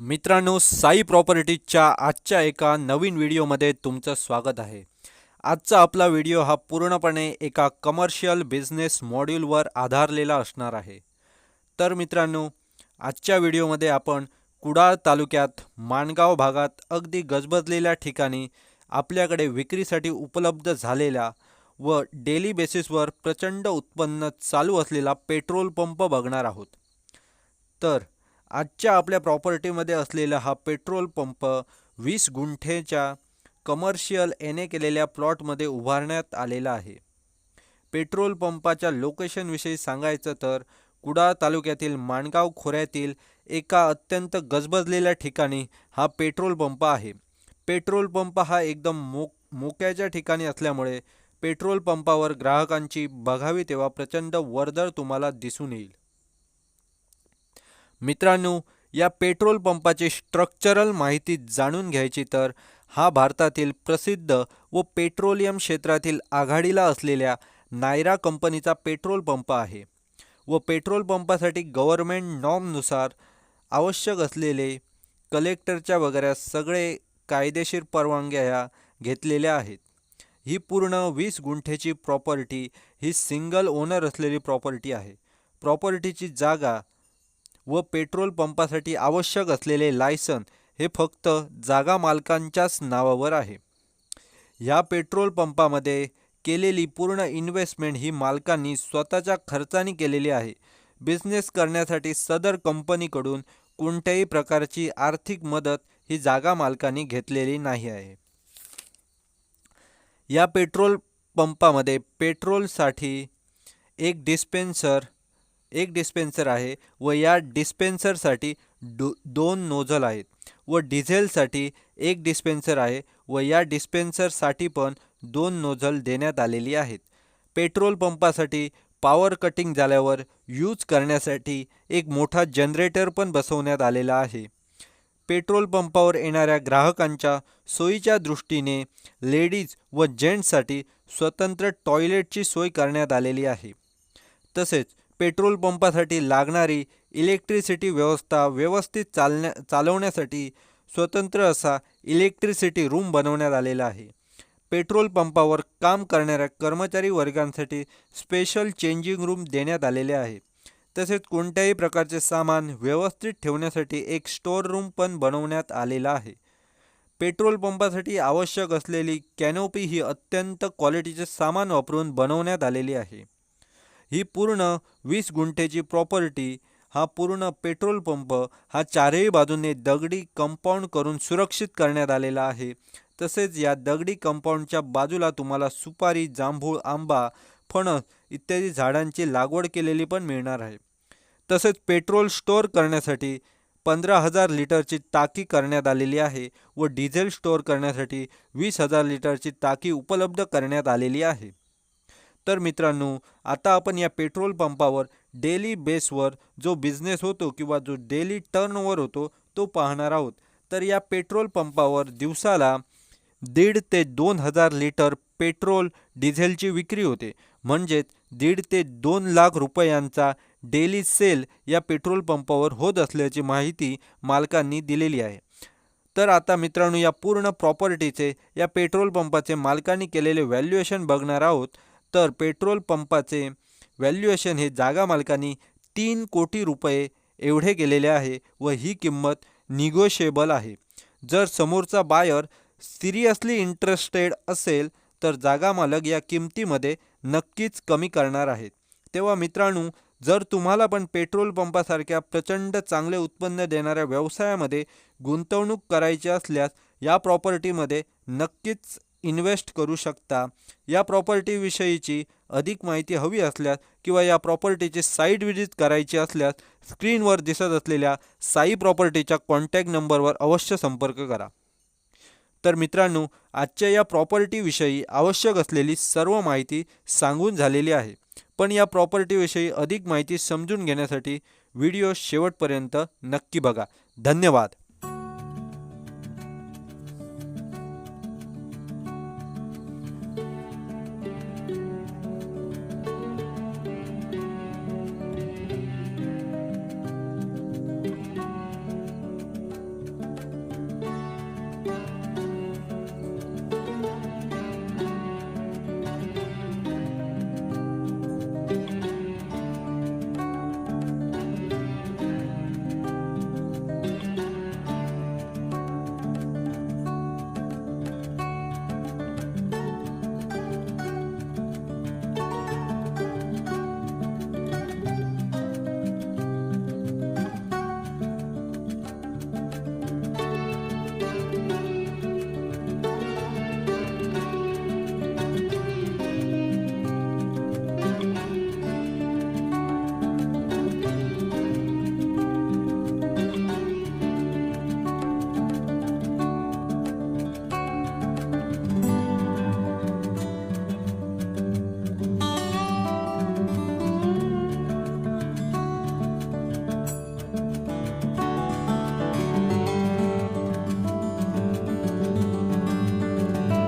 मित्रांनो साई प्रॉपर्टीजच्या आजच्या एका नवीन व्हिडिओमध्ये तुमचं स्वागत आहे. आजचा आपला व्हिडिओ हा पूर्णपणे एका कमर्शियल बिझनेस मॉड्यूलवर आधारलेला असणार आहे. तर मित्रांनो आजच्या व्हिडिओमध्ये आपण कुडाळ तालुक्यात माणगाव भागात अगदी गजबजलेल्या ठिकाणी आपल्याकडे विक्रीसाठी उपलब्ध झालेल्या व डेली बेसिसवर प्रचंड उत्पन्न चालू असलेला पेट्रोल पंप बघणार आहोत. तर आजच्या आपल्या प्रॉपर्टीमध्ये असलेला हा पेट्रोल पंप वीस गुंठेच्या कमर्शियल एने केलेल्या प्लॉटमध्ये उभारण्यात आलेला आहे. पेट्रोल पंपाच्या लोकेशनविषयी सांगायचं तर कुडाळ तालुक्यातील माणगाव खोऱ्यातील एका अत्यंत गजबजलेल्या ठिकाणी हा पेट्रोल पंप आहे. पेट्रोल पंप हा एकदम मो मोक्याच्या ठिकाणी असल्यामुळे पेट्रोल पंपावर ग्राहकांची बघावी तेव्हा प्रचंड वर्दळ तुम्हाला दिसून येईल. मित्रांनो या पेट्रोल पंपाची स्ट्रक्चरल माहिती जाणून घ्यायची तर हा भारतातील प्रसिद्ध व पेट्रोलियम क्षेत्रातील आघाडीला असलेल्या नायरा कंपनीचा पेट्रोल पंप आहे व पेट्रोल पंपासाठी गव्हर्मेंट नॉर्मनुसार आवश्यक असलेले कलेक्टरच्या वगैरे सगळे कायदेशीर परवानग्या ह्या घेतलेल्या आहेत. ही पूर्ण वीस गुंठेची प्रॉपर्टी ही सिंगल ओनर असलेली प्रॉपर्टी आहे. प्रॉपर्टीची जागा व पेट्रोल पंपासाठी आवश्यक असलेले लायसन हे फक्त जागा मालकांच्याच नावावर आहे. या पेट्रोल पंपामध्ये केलेली पूर्ण इन्व्हेस्टमेंट ही मालकांनी स्वतःच्या खर्चाने केलेली आहे. बिझनेस करण्यासाठी सदर कंपनीकडून कोणत्याही प्रकारची आर्थिक मदत ही जागा मालकांनी घेतलेली नाही आहे. या पेट्रोल पंपामध्ये पेट्रोलसाठी एक डिस्पेन्सर एक डिस्पेन्सर आहे व या डिस्पेन्सरसाठी दो दोन नोझल आहेत. व डिझेलसाठी एक डिस्पेन्सर आहे व या डिस्पेन्सरसाठी पण दोन नोझल देण्यात आलेली आहेत. पेट्रोल पंपासाठी पॉवर कटिंग झाल्यावर यूज करण्यासाठी एक मोठा जनरेटर पण बसवण्यात आलेला आहे. पेट्रोल पंपावर येणाऱ्या ग्राहकांच्या सोयीच्या दृष्टीने लेडीज व जेंट्ससाठी स्वतंत्र टॉयलेटची सोय करण्यात आलेली आहे. तसेच पेट्रोल पंपासाठी लागणारी इलेक्ट्रिसिटी व्यवस्था व्यवस्थित चालण्या चालवण्यासाठी स्वतंत्र असा इलेक्ट्रिसिटी रूम बनवण्यात आलेला आहे. पेट्रोल पंपावर काम करणाऱ्या कर्मचारी वर्गांसाठी स्पेशल चेंजिंग रूम देण्यात आलेले आहे. तसेच कोणत्याही प्रकारचे सामान व्यवस्थित ठेवण्यासाठी एक स्टोअर रूम पण बनवण्यात आलेला आहे. पेट्रोल पंपासाठी आवश्यक असलेली कॅनोपी ही अत्यंत क्वालिटीचे सामान वापरून बनवण्यात आलेली आहे. ही पूर्ण वीस गुंठेची प्रॉपर्टी हा पूर्ण पेट्रोल पंप हा चारही बाजूने दगडी कंपाऊंड करून सुरक्षित करण्यात आलेला आहे. तसेच या दगडी कंपाऊंडच्या बाजूला तुम्हाला सुपारी जांभूळ आंबा फणस इत्यादी झाडांची लागवड केलेली पण मिळणार आहे. तसेच पेट्रोल स्टोअर करण्यासाठी पंधरा हजार लिटरची टाकी करण्यात आलेली आहे व डिझेल स्टोअर करण्यासाठी वीस हजार लिटरची टाकी उपलब्ध करण्यात आलेली आहे. तर मित्रांनो आता आपण या पेट्रोल पंपावर डेली बेसवर जो बिझनेस होतो किंवा जो डेली टर्नओव्हर होतो तो पाहणार आहोत. तर या पेट्रोल पंपावर दिवसाला दीड ते दोन हजार लिटर पेट्रोल डिझेलची विक्री होते. म्हणजेच दीड ते दोन लाख रुपयांचा डेली सेल या पेट्रोल पंपावर होत असल्याची माहिती मालकांनी दिलेली आहे. तर आता मित्रांनो या पूर्ण प्रॉपर्टीचे या पेट्रोल पंपाचे मालकांनी केलेले व्हॅल्युएशन बघणार आहोत. तर पेट्रोल पंपाचे व्हॅल्युएशन हे जागा मालकांनी तीन कोटी रुपये एवढे केलेले आहे व ही किंमत निगोशिएबल आहे. जर समोरचा बायर सिरियसली इंटरेस्टेड असेल तर जागा मालक या किमतीमध्ये नक्कीच कमी करणार आहेत तेव्हा मित्रांनो जर तुम्हाला पण पेट्रोल पंपासारख्या प्रचंड चांगले उत्पन्न देणाऱ्या व्यवसायामध्ये गुंतवणूक करायची असल्यास या प्रॉपर्टीमध्ये नक्कीच इन्व्हेस्ट करू शकता. या प्रॉपर्टीविषयीची अधिक माहिती हवी असल्यास किंवा या प्रॉपर्टीची साईट व्हिजिट करायची असल्यास स्क्रीनवर दिसत असलेल्या साई प्रॉपर्टीच्या कॉन्टॅक्ट नंबरवर अवश्य संपर्क करा. तर मित्रांनो आजच्या या प्रॉपर्टीविषयी आवश्यक असलेली सर्व माहिती सांगून झालेली आहे. पण या प्रॉपर्टीविषयी अधिक माहिती समजून घेण्यासाठी व्हिडिओ शेवटपर्यंत नक्की बघा. धन्यवाद.